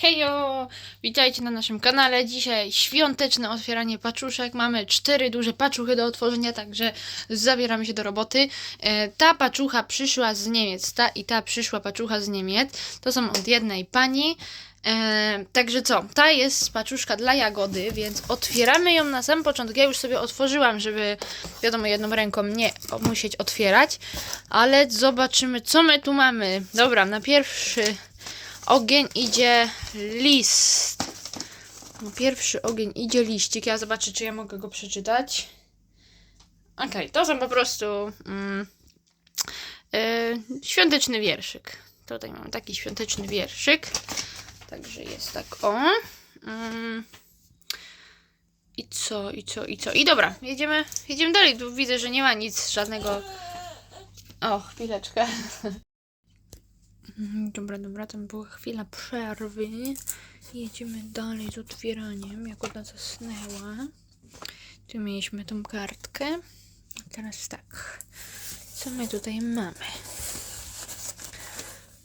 Hejo! Witajcie na naszym kanale. Dzisiaj świąteczne otwieranie paczuszek. Mamy cztery duże paczuchy do otworzenia, także zabieramy się do roboty. E, ta paczucha przyszła z Niemiec, ta i ta przyszła paczucha z Niemiec. To są od jednej pani. E, także co? Ta jest paczuszka dla jagody, więc otwieramy ją na sam początek. Ja już sobie otworzyłam, żeby wiadomo, jedną ręką nie musieć otwierać. Ale zobaczymy, co my tu mamy. Dobra, na pierwszy ogień idzie list. Na pierwszy ogień idzie liścik. Ja zobaczę, czy ja mogę go przeczytać. Okej, to są po prostu mm, y, świąteczny wierszyk. Tutaj mamy taki świąteczny wierszyk. Także jest tak o. Mm. I co, i co, i co? I dobra, jedziemy, jedziemy dalej. Tu widzę, że nie ma nic, żadnego... O, chwileczkę. Mhm, Dobra, dobra, tam była chwila przerwy. Jedziemy dalej z otwieraniem, jak ona zasnęła. Tu mieliśmy tą kartkę. Teraz tak. Co my tutaj mamy?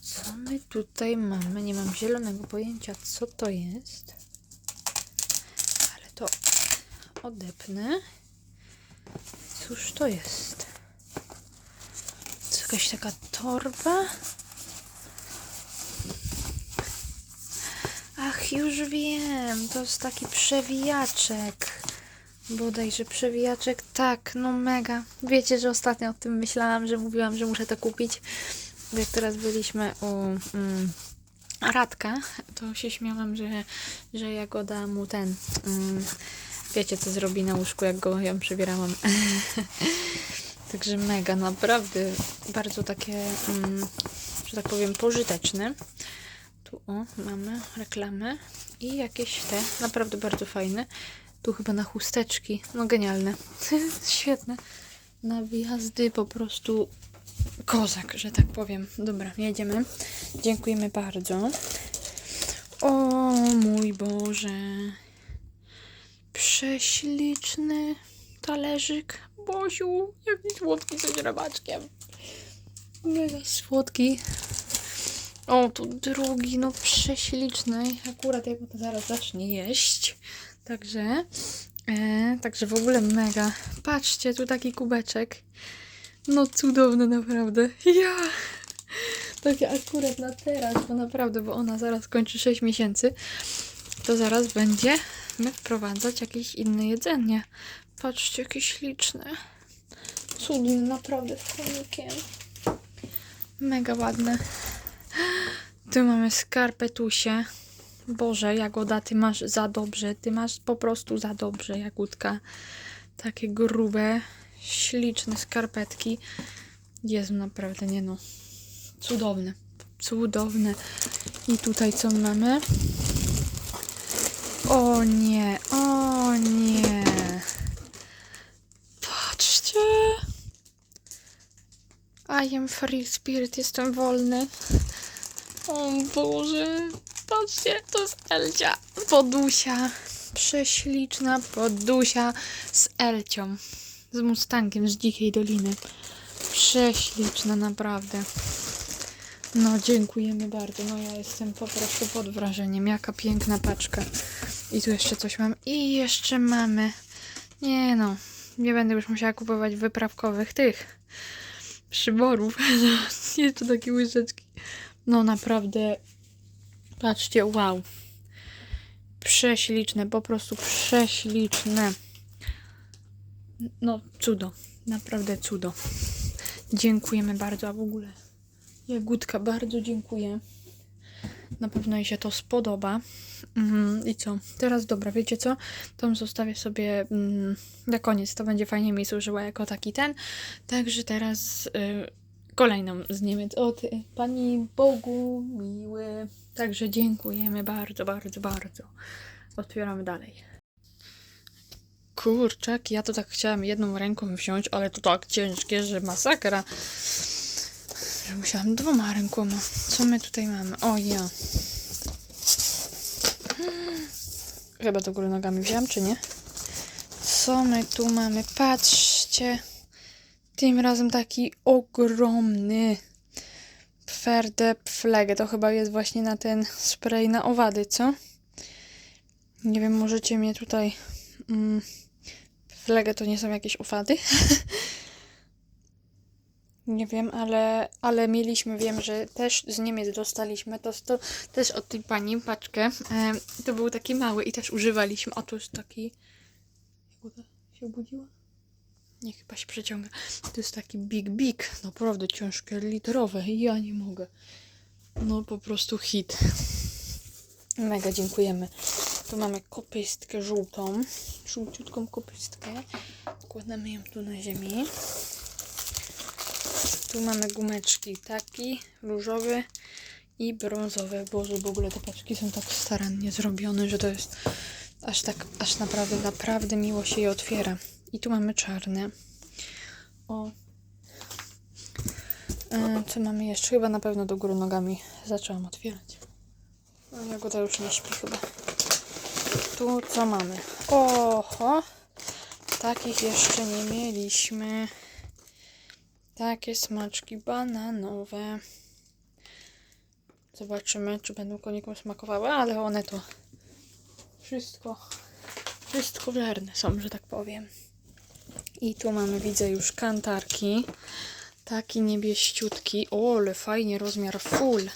Co my tutaj mamy? Nie mam zielonego pojęcia, co to jest. Ale to odepnę. Cóż to jest? To jakaś taka torba? Już wiem, to jest taki przewijaczek. Bodajże przewijaczek, tak, no mega. Wiecie, że ostatnio o tym myślałam, że mówiłam, że muszę to kupić. Jak teraz byliśmy u mm, Radka, to się śmiałam, że, że Jagoda mu ten... Mm, wiecie, co zrobi na łóżku, jak go ją przebierałam. Także mega, naprawdę bardzo takie, mm, że tak powiem, pożyteczne. Tu o, mamy reklamę i jakieś te, naprawdę bardzo fajne. Tu chyba na chusteczki, no genialne, świetne. Na wjazdy po prostu kozak, że tak powiem. Dobra, jedziemy. Dziękujemy bardzo. O mój Boże. Prześliczny talerzyk. Bosiu, jaki słodki z źrebaczkiem. Mega słodki. O, tu drugi, no prześliczny. Akurat jak to zaraz zacznie jeść. Także, e, także w ogóle mega. Patrzcie, tu taki kubeczek. No cudowny naprawdę. Ja! Takie akurat na teraz, bo naprawdę, bo ona zaraz kończy 6 miesięcy. To zaraz będzie my wprowadzać jakieś inne jedzenie. Patrzcie, jakie śliczne. Cudny, naprawdę z. Mega ładne. Tu mamy skarpetusie. Boże, Jagoda, ty masz za dobrze. Ty masz po prostu za dobrze, Jagódka. Takie grube, śliczne skarpetki. Jezu, naprawdę, nie no. Cudowne. Cudowne. I tutaj co mamy? O nie, o nie. Patrzcie. I am free spirit, jestem wolny. O Boże, patrzcie, to jest Elcia. Podusia. Prześliczna podusia z Elcią. Z Mustangiem z Dzikiej Doliny. Prześliczna, naprawdę. No, dziękujemy bardzo. No, ja jestem po prostu pod wrażeniem. Jaka piękna paczka. I tu jeszcze coś mam. I jeszcze mamy. Nie no, nie będę już musiała kupować wyprawkowych tych przyborów. jeszcze takie łyżeczki. No, naprawdę. Patrzcie, wow. Prześliczne, po prostu prześliczne. No, cudo. Naprawdę cudo. Dziękujemy bardzo, a w ogóle Jagódka, bardzo dziękuję. Na pewno jej się to spodoba. Mhm, I co? Teraz dobra, wiecie co? To zostawię sobie mm, na koniec. To będzie fajnie mi służyła jako taki ten. Także teraz y, kolejną z Niemiec od Pani Bogu miły. Także dziękujemy bardzo, bardzo, bardzo. Otwieramy dalej. Kurczak, ja to tak chciałam jedną ręką wziąć, ale to tak ciężkie, że masakra. Że musiałam dwoma rękoma. Co my tutaj mamy? O ja. Chyba do góry nogami wziąłem, czy nie? Co my tu mamy? Patrzcie. Tym razem taki ogromny. Ferde Pflege. To chyba jest właśnie na ten spray na owady, co? Nie wiem, możecie mnie tutaj... Mm, Pflege to nie są jakieś owady? Nie wiem, ale, ale mieliśmy, wiem, że też z Niemiec dostaliśmy to, to też od tej pani paczkę. Em, to był taki mały i też używaliśmy. A jest taki. Jak się obudziła? Nie, chyba się przeciąga. To jest taki big, big. Naprawdę ciężkie, literowe. Ja nie mogę. No po prostu hit. Mega dziękujemy. Tu mamy kopystkę żółtą. Żółciutką kopystkę. Kładamy ją tu na ziemi. Tu mamy gumeczki taki, różowy i brązowy. Boże, w ogóle te paczki są tak starannie zrobione, że to jest aż tak, aż naprawdę, naprawdę miło się je otwiera. I tu mamy czarne. O. E, co mamy jeszcze? Chyba na pewno do góry nogami zaczęłam otwierać. No, Jagoda już nie śpi chyba. Tu co mamy? Oho! Takich jeszcze nie mieliśmy. Takie smaczki bananowe. Zobaczymy, czy będą konikom smakowały, ale one to wszystko, wszystko żerne są, że tak powiem. I tu mamy, widzę już kantarki. Taki niebieściutki. O, ale fajnie, rozmiar full.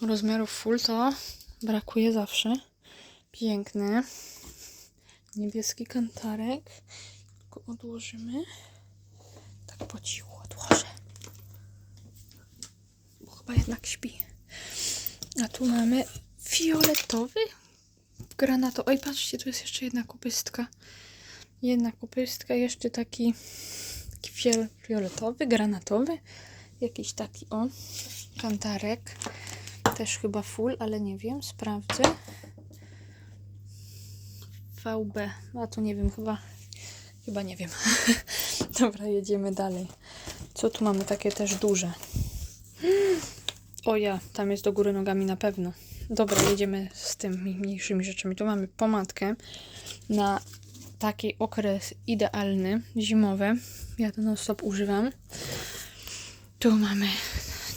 Rozmiaru full to brakuje zawsze. Piękny. Niebieski kantarek. Tylko odłożymy. Tak po cichu odłożę. Bo chyba jednak śpi. A tu mamy fioletowy granato. Oj, patrzcie, tu jest jeszcze jedna kupystka. Jedna kupystka, jeszcze taki, taki fiol, fioletowy, granatowy. Jakiś taki, o, kantarek. Też chyba full, ale nie wiem, sprawdzę. VB, a tu nie wiem, chyba, chyba nie wiem. Dobra, jedziemy dalej. Co tu mamy takie też duże? O ja, tam jest do góry nogami na pewno. Dobra, jedziemy z tymi mniejszymi rzeczami. Tu mamy pomadkę na taki okres idealny, zimowy. Ja non stop używam. Tu mamy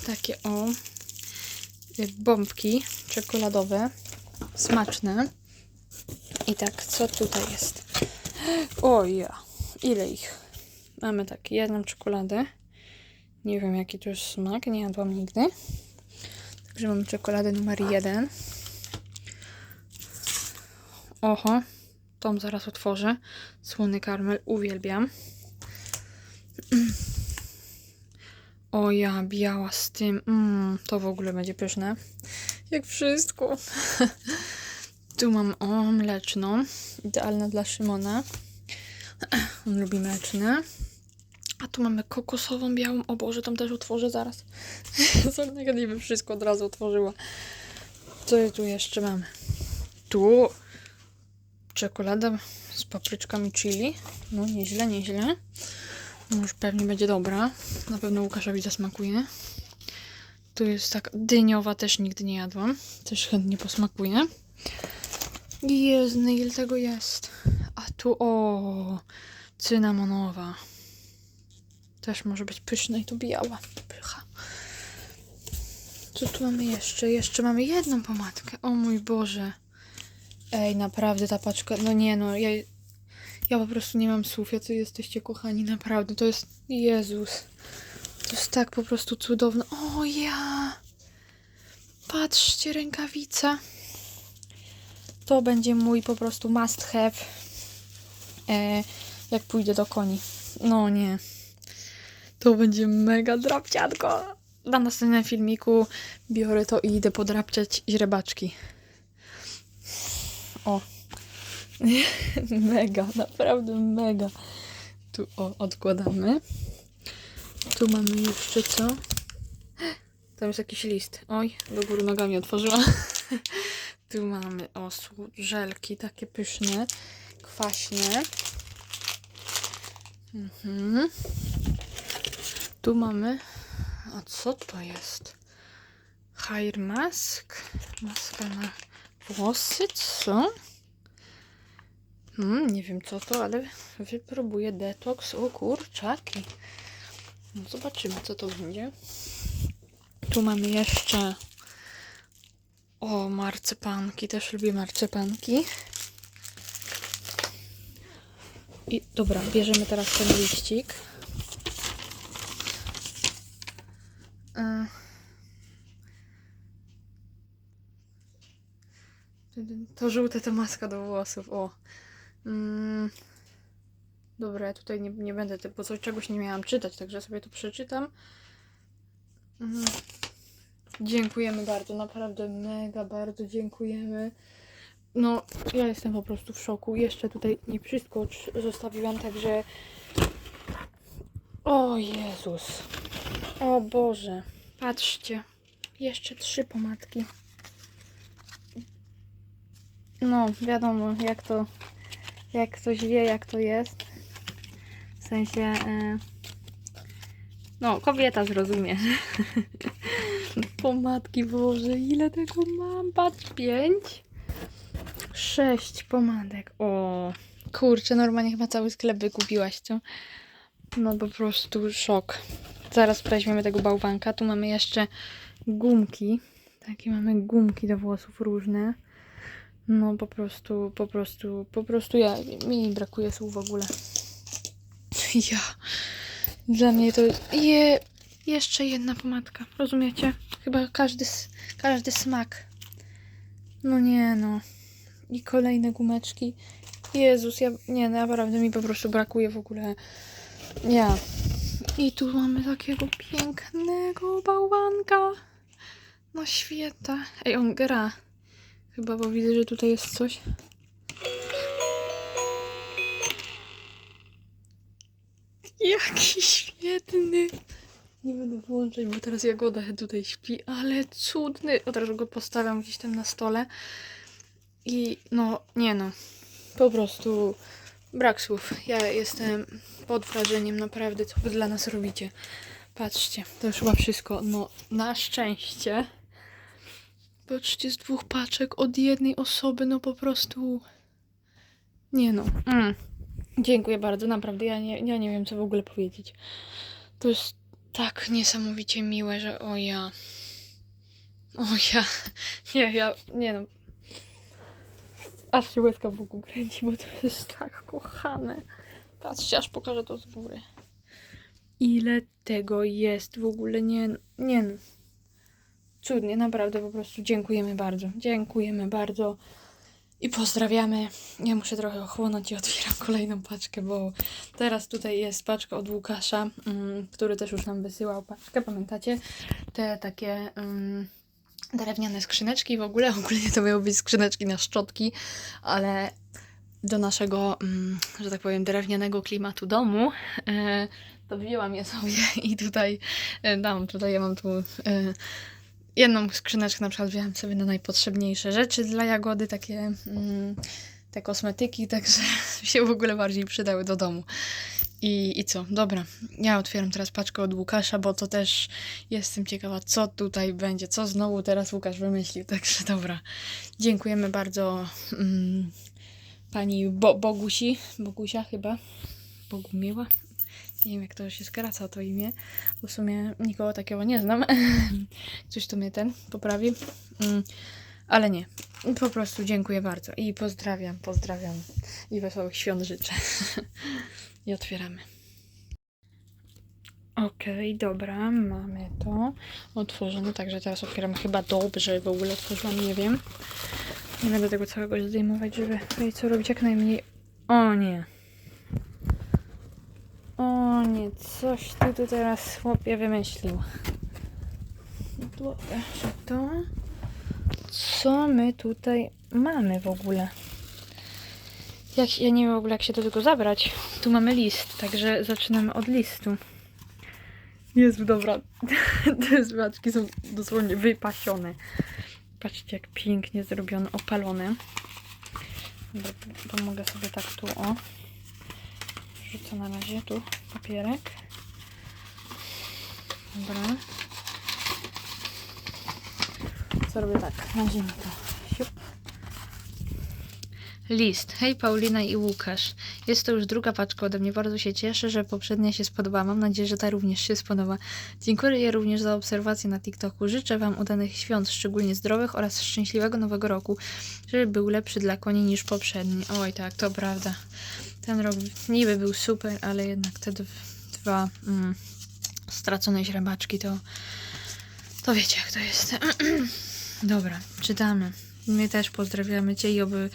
takie o bombki czekoladowe, smaczne. I tak, co tutaj jest? O ja, ile ich? Mamy tak, jedną czekoladę. Nie wiem jaki to jest smak, nie jadłam nigdy. Także mamy czekoladę numer jeden. Oho, tą zaraz otworzę. Słony karmel, uwielbiam. O ja, biała z tym. Mm, to w ogóle będzie pyszne. Jak wszystko. tu mam o, mleczną. Idealna dla Szymona. On lubi mleczne. A tu mamy kokosową białą. O Boże, tam też otworzę zaraz. Zornego nie bym wszystko od razu otworzyła. Co tu jeszcze mamy? Tu czekolada z papryczkami chili. No nieźle, nieźle. No już pewnie będzie dobra. Na pewno Łukaszowi zasmakuje. Tu jest tak dyniowa, też nigdy nie jadłam. Też chętnie posmakuje. Jezu, ile tego jest. A tu o cynamonowa. Też może być pyszna i to biała. Pycha. Co tu mamy jeszcze? Jeszcze mamy jedną pomadkę. O mój Boże. Ej, naprawdę ta paczka. No nie no, ja, ja po prostu nie mam słów. Jacy jesteście kochani, naprawdę. To jest. Jezus. To jest tak po prostu cudowne. O ja. Patrzcie, rękawica. To będzie mój po prostu must have. E, jak pójdę do koni. No nie. To będzie mega drapciatko. Na następnym filmiku biorę to i idę podrapciać źrebaczki. O. mega, naprawdę mega. Tu o, odkładamy. Tu mamy jeszcze co? Tam jest jakiś list. Oj, do góry nogami otworzyłam. tu mamy o, słu- żelki takie pyszne, kwaśne. Mhm. Tu mamy. A co to jest? Hair mask. Maska na włosy, co? Hmm, nie wiem co to, ale wypróbuję detoks. O kurczaki. No zobaczymy co to będzie. Tu mamy jeszcze. O, marcepanki. Też lubię marcepanki. I dobra, bierzemy teraz ten liścik. Y. To żółte to maska do włosów, o. Mm. Dobra, ja tutaj nie, nie będę, bo coś czegoś nie miałam czytać, także sobie to przeczytam. Mm. Dziękujemy bardzo, naprawdę mega bardzo dziękujemy. No, ja jestem po prostu w szoku. Jeszcze tutaj nie wszystko zostawiłam, także. O Jezus. O Boże. Patrzcie. Jeszcze trzy pomadki. No, wiadomo, jak to. Jak ktoś wie, jak to jest. W sensie. E, no, kobieta zrozumie. Pomadki, Boże, ile tego mam? Patrz, pięć. Sześć pomadek. O, kurczę, normalnie chyba cały sklep wykupiłaś, co? No po prostu szok. Zaraz weźmiemy tego bałwanka. Tu mamy jeszcze gumki. Takie mamy gumki do włosów różne. No po prostu, po prostu, po prostu ja, mi brakuje słów w ogóle. Ja. Dla mnie to je, jeszcze jedna pomadka, rozumiecie? Chyba każdy, każdy smak. No nie no. I kolejne gumeczki. Jezus, ja, nie, naprawdę mi po prostu brakuje w ogóle. Ja. I tu mamy takiego pięknego bałwanka. No świetna. Ej, on gra. Chyba, bo widzę, że tutaj jest coś. Jaki świetny. Nie będę włączać, bo teraz Jagoda tutaj śpi, ale cudny. Od razu go postawiam gdzieś tam na stole. I no, nie no. Po prostu brak słów. Ja jestem pod wrażeniem naprawdę, co wy dla nas robicie. Patrzcie, to już chyba wszystko. No, na szczęście. Patrzcie, z dwóch paczek od jednej osoby, no po prostu. Nie no. Mm. Dziękuję bardzo, naprawdę. Ja nie, ja nie wiem, co w ogóle powiedzieć. To jest tak niesamowicie miłe, że o ja. O ja. Nie, ja. Nie no. Aż się łezka w boku kręci, bo to jest tak kochane. Patrzcie, aż pokażę to z góry. Ile tego jest w ogóle, nie, nie no. Cudnie, naprawdę po prostu dziękujemy bardzo. Dziękujemy bardzo. I pozdrawiamy. Ja muszę trochę ochłonąć i otwieram kolejną paczkę, bo teraz tutaj jest paczka od Łukasza, mm, który też już nam wysyłał paczkę, pamiętacie? Te takie mm, drewniane skrzyneczki w ogóle. Ogólnie to miały być skrzyneczki na szczotki, ale do naszego, mm, że tak powiem, drewnianego klimatu domu e, to wzięłam je sobie i tutaj e, dam, tutaj ja mam tu e, jedną skrzyneczkę na przykład wziąłem sobie na najpotrzebniejsze rzeczy dla Jagody, takie mm, te kosmetyki, także się w ogóle bardziej przydały do domu. I, I co? Dobra, ja otwieram teraz paczkę od Łukasza, bo to też jestem ciekawa, co tutaj będzie, co znowu teraz Łukasz wymyślił, także dobra. Dziękujemy bardzo mm, pani Bo Bogusi, Bogusia chyba, Bogumiła. Nie wiem, jak to się skraca to imię, bo w sumie nikogo takiego nie znam. Coś tu mnie ten poprawi. Mm, ale nie. Po prostu dziękuję bardzo i pozdrawiam, pozdrawiam i wesołych świąt życzę. I otwieramy. Okej, dobra, mamy to otworzone, także teraz otwieram chyba dobrze, w ogóle otworzyłam, nie wiem. Nie będę tego całego zdejmować, żeby co robić jak najmniej. O nie. Nie, coś ty tu teraz chłopie wymyślił. Że to? Co my tutaj mamy w ogóle? Jak, ja nie wiem w ogóle jak się do tego zabrać. Tu mamy list, także zaczynamy od listu. Jezu, dobra. Te zwaczki są dosłownie wypasione. Patrzcie jak pięknie zrobione, opalone. Dobra, pomogę sobie tak tu, o. Rzucę na razie tu papierek. Dobra. Co robię tak, na ziemi to. List. Hej Paulina i Łukasz. Jest to już druga paczka ode mnie. Bardzo się cieszę, że poprzednia się spodobała. Mam nadzieję, że ta również się spodoba. Dziękuję również za obserwację na TikToku. Życzę Wam udanych świąt, szczególnie zdrowych oraz szczęśliwego nowego roku, żeby był lepszy dla koni niż poprzedni. Oj tak, to prawda. Ten rok niby był super, ale jednak te dw- dwa mm, stracone źrebaczki to to wiecie jak to jest. Dobra, czytamy. My też pozdrawiamy Cię i oby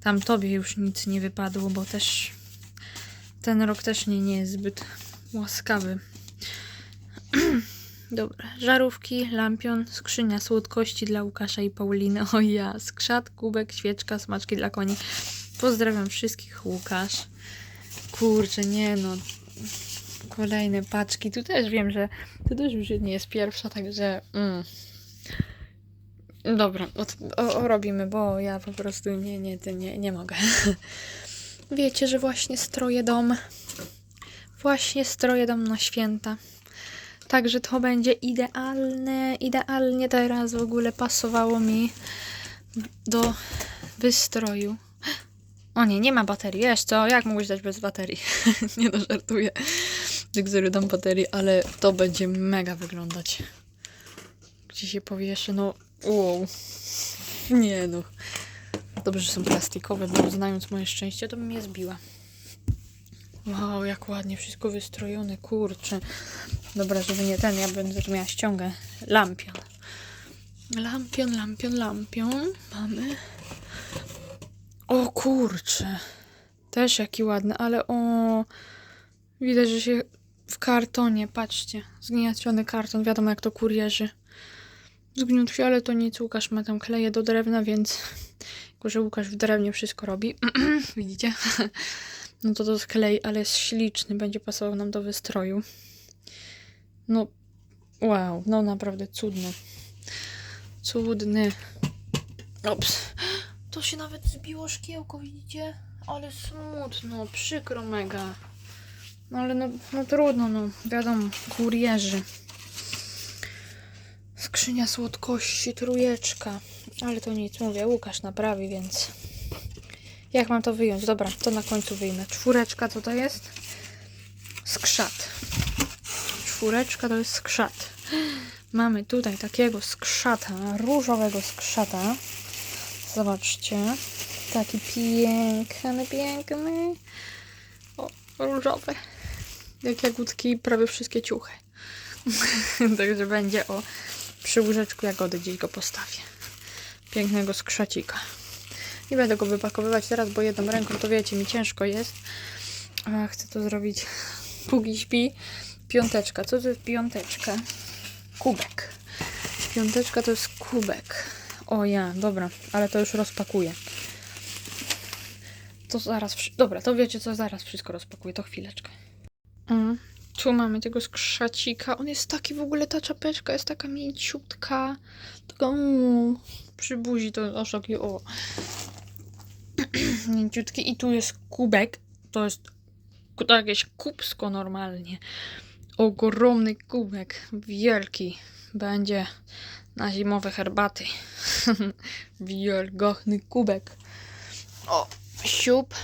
tam Tobie już nic nie wypadło, bo też ten rok też nie, nie jest zbyt łaskawy. Dobra, żarówki, lampion, skrzynia słodkości dla Łukasza i Pauliny. O ja, skrzat, kubek, świeczka, smaczki dla koni. Pozdrawiam wszystkich, Łukasz. Kurczę, nie no. Kolejne paczki. Tu też wiem, że to też już nie jest pierwsza, także. Mm. Dobra, o, o, robimy, bo ja po prostu nie, nie, nie, nie mogę. Wiecie, że właśnie stroję dom. Właśnie stroję dom na święta. Także to będzie idealne, idealnie teraz w ogóle pasowało mi do wystroju. O nie, nie ma baterii. Wiesz co, jak mogłeś dać bez baterii? nie no, żartuję. Dygzory dam baterii, ale to będzie mega wyglądać. Gdzie się powieszę, no... Wow. Nie no. Dobrze, że są plastikowe, bo znając moje szczęście, to bym je zbiła. Wow, jak ładnie wszystko wystrojone, kurczę. Dobra, żeby nie ten, ja będę miała ściągę. Lampion. Lampion, lampion, lampion. Mamy. Kurczę. Też jaki ładny, ale o... Widać, że się w kartonie, patrzcie. Zgniaciony karton, wiadomo jak to kurierzy. Zgniótł się, ale to nic. Łukasz ma tam kleje do drewna, więc... Jako, że Łukasz w drewnie wszystko robi. Widzicie? No to to sklej, ale jest śliczny. Będzie pasował nam do wystroju. No, wow. No naprawdę cudny. Cudny. Ops. To się nawet zbiło szkiełko, widzicie? Ale smutno, przykro mega. No ale no, no trudno, no wiadomo, kurierzy. Skrzynia słodkości, trójeczka. Ale to nic, mówię, Łukasz naprawi, więc... Jak mam to wyjąć? Dobra, to na końcu wyjmę. Czwóreczka, co to jest? Skrzat. Czwóreczka to jest skrzat. Mamy tutaj takiego skrzata, różowego skrzata. Zobaczcie. Taki piękny, piękny. O, różowy. Jak jagódki, prawie wszystkie ciuchy. Także będzie o przy łóżeczku jagody gdzieś go postawię. Pięknego skrzacika. Nie będę go wypakowywać teraz, bo jedną ręką to wiecie, mi ciężko jest. A chcę to zrobić póki śpi. Piąteczka. Co to jest piąteczka? Kubek. Piąteczka to jest kubek. O ja, dobra, ale to już rozpakuję. To zaraz. Dobra, to wiecie co, zaraz wszystko rozpakuję, to chwileczkę. Mm. Tu mamy tego skrzacika. On jest taki w ogóle, ta czapeczka jest taka mięciutka. Taka mm, przy buzi to aż taki o. mięciutki. I tu jest kubek. To jest to jakieś kubsko normalnie. Ogromny kubek. Wielki. Będzie na zimowe herbaty. Wielgachny kubek. O, siup.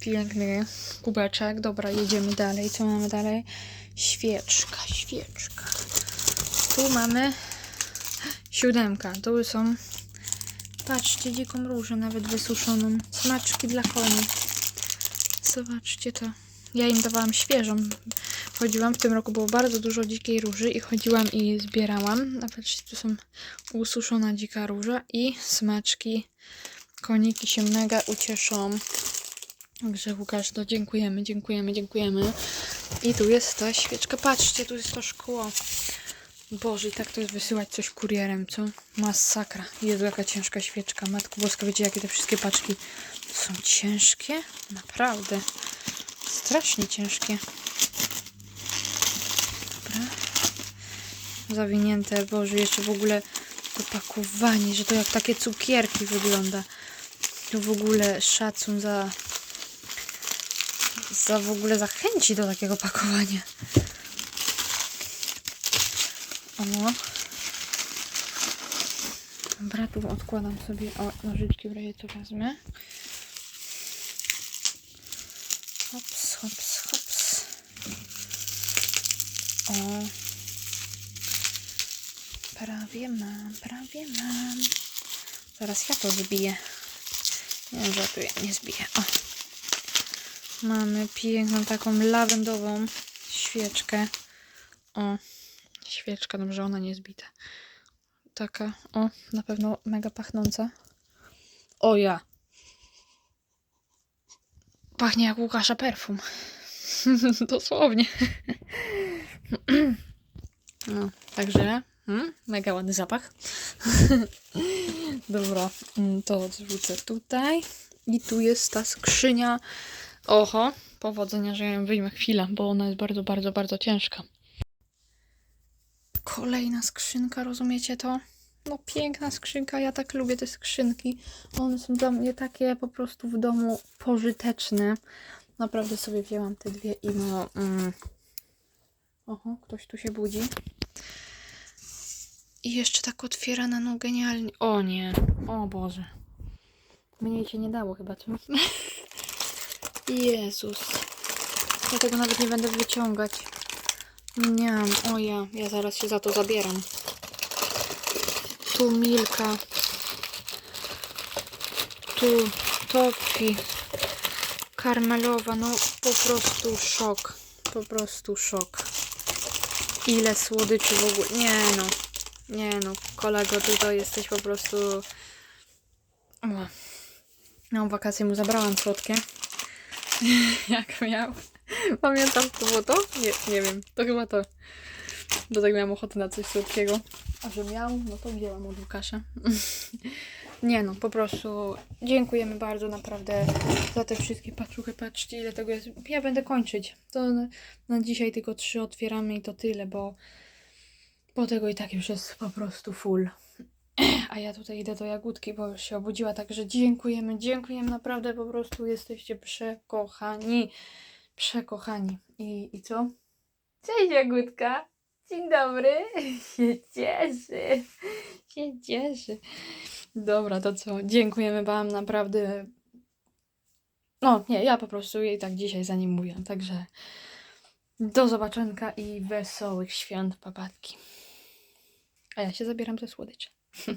Piękny kubeczek. Dobra, jedziemy dalej. Co mamy dalej? Świeczka, świeczka. Tu mamy siódemka. Tu są, patrzcie, dziką różę nawet wysuszoną. Smaczki dla koni. Zobaczcie to. Ja im dawałam świeżą. Chodziłam, w tym roku było bardzo dużo dzikiej róży i chodziłam i zbierałam. Patrzcie, tu są ususzona dzika róża i smaczki. Koniki się mega ucieszą. Także Łukasz, to dziękujemy, dziękujemy, dziękujemy. I tu jest ta świeczka. Patrzcie, tu jest to szkło. Boże, i tak to jest wysyłać coś kurierem, co? Masakra. Jezu, jaka ciężka świeczka. Matko Boska, wiecie, jakie te wszystkie paczki są ciężkie? Naprawdę. Strasznie ciężkie. Dobra. Zawinięte, Boże, jeszcze w ogóle to pakowanie, że to jak takie cukierki wygląda. To w ogóle szacun za za w ogóle zachęci do takiego pakowania. O. Dobra, tu odkładam sobie o, nożyczki w razie co wezmę. Hops, hops, hops. O. Prawie mam, prawie mam. Zaraz ja to zbiję. Nie żartuję, nie zbiję. O. Mamy piękną taką lawendową świeczkę. O. Świeczka, dobrze, ona nie zbita. Taka, o, na pewno mega pachnąca. O ja. Pachnie jak Łukasza perfum. Dosłownie. no, także mm, mega ładny zapach. Dobra, mm, to odrzucę tutaj. I tu jest ta skrzynia. Oho, powodzenia, że ja ją wyjmę chwilę, bo ona jest bardzo, bardzo, bardzo ciężka. Kolejna skrzynka, rozumiecie to? No piękna skrzynka, ja tak lubię te skrzynki. One są dla mnie takie po prostu w domu pożyteczne. Naprawdę sobie wzięłam te dwie i no... Mm. Oho, ktoś tu się budzi. I jeszcze tak otwierana, no genialnie. O nie, o Boże. Mniej się nie dało chyba, co? Jezus. Ja tego nawet nie będę wyciągać. Nie, o ja, ja zaraz się za to zabieram. Tu Milka. Tu Tofi. Karmelowa, no po prostu szok. Po prostu szok. Ile słodyczy w ogóle. Nie no. Nie no, kolego, ty to jesteś po prostu... O. No, wakacje mu zabrałam słodkie. Jak miał. Pamiętam, to było to? Nie, nie wiem. To chyba to. Bo tak miałam ochotę na coś słodkiego. A że miał, no to wzięłam od Łukasza. nie no, po prostu dziękujemy bardzo naprawdę za te wszystkie paczuchy. Patrzcie ile tego jest. Ja będę kończyć. To na, na dzisiaj tylko trzy otwieramy i to tyle, bo bo tego i tak już jest po prostu full. A ja tutaj idę do Jagódki, bo już się obudziła, także dziękujemy, dziękujemy naprawdę, po prostu jesteście przekochani, przekochani. I, i co? Cześć Jagódka, dzień dobry, się cieszy, się cieszy. Dobra, to co, dziękujemy Wam, naprawdę. No, nie, ja po prostu jej tak dzisiaj za nim mówię, także do zobaczenia i wesołych świąt, papatki. A ja się zabieram ze słodyczy.